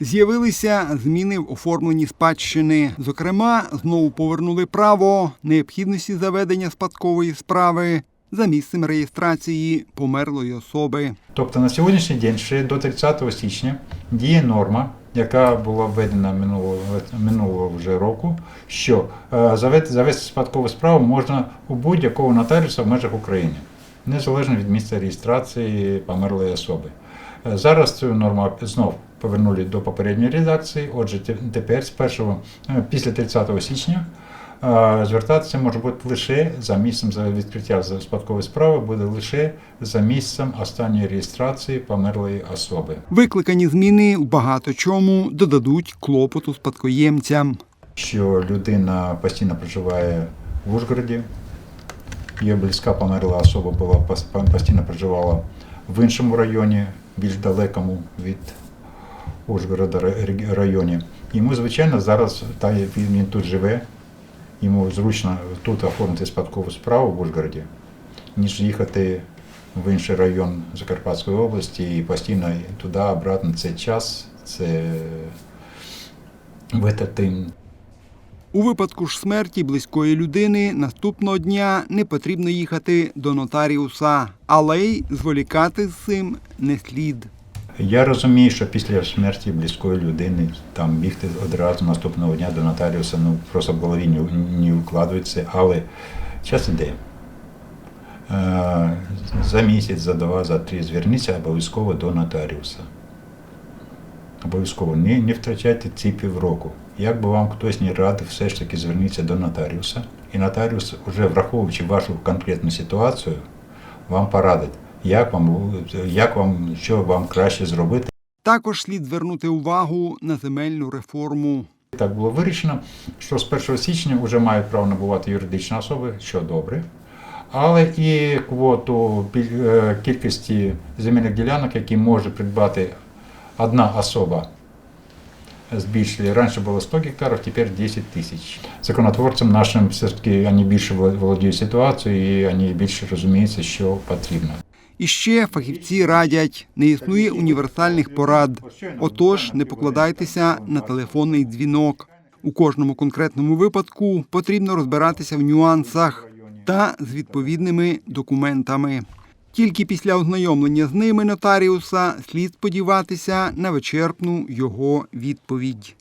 З'явилися зміни в оформленні спадщини. Зокрема, знову повернули право необхідності заведення спадкової справи за місцем реєстрації померлої особи. Тобто на сьогоднішній день, ще до 30 січня, діє норма, яка була введена минулого, минулого вже року, що е, завести, спадкову справу можна у будь-якого нотаріуса в межах України, незалежно від місця реєстрації померлої особи. Е, Зараз цю норму знов повернули до попередньої редакції. Отже, тепер з 1, е, після 30 січня е, звертатися може бути лише за місцем за відкриття за спадкової справи буде лише за місцем останньої реєстрації померлої особи. Викликані зміни в багато чому додадуть клопоту спадкоємцям. Що людина постійно проживає в Ужгороді, її близька померла особа була постійно проживала в іншому районі, більш далекому від Ужгорода районі. Йому, звичайно, зараз та він тут живе, йому зручно тут оформити спадкову справу в Ужгороді, ніж їхати в інший район Закарпатської області і постійно туди, обратно. Це час, це витрати У випадку ж смерті близької людини наступного дня не потрібно їхати до нотаріуса, але й зволікати з цим не слід. Я розумію, що після смерті близької людини там бігти одразу наступного дня до нотаріуса, ну просто в голові не, не укладується, але час іде. Е, За місяць, за два, за три зверніться обов'язково до нотаріуса. Обов'язково не, не втрачайте ці півроку. Як би вам хтось не радив, все ж таки зверніться до нотаріуса. І нотаріус, вже враховуючи вашу конкретну ситуацію, вам порадить, як вам, як вам, що вам краще зробити. Також слід звернути увагу на земельну реформу. Так було вирішено, що з 1 січня вже мають право набувати юридичні особи, що добре. Але і квоту е, кількості земельних ділянок, які може придбати одна особа, збільшили. Раніше було 100 гектарів, тепер 10 тисяч. Законотворцям нашим все-таки вони більше володіють ситуацією і вони більше розуміються, що потрібно. І ще фахівці радять, не існує універсальних порад. Отож, не покладайтеся на телефонний дзвінок. У кожному конкретному випадку потрібно розбиратися в нюансах та з відповідними документами. Тільки після ознайомлення з ними нотаріуса слід сподіватися на вичерпну його відповідь.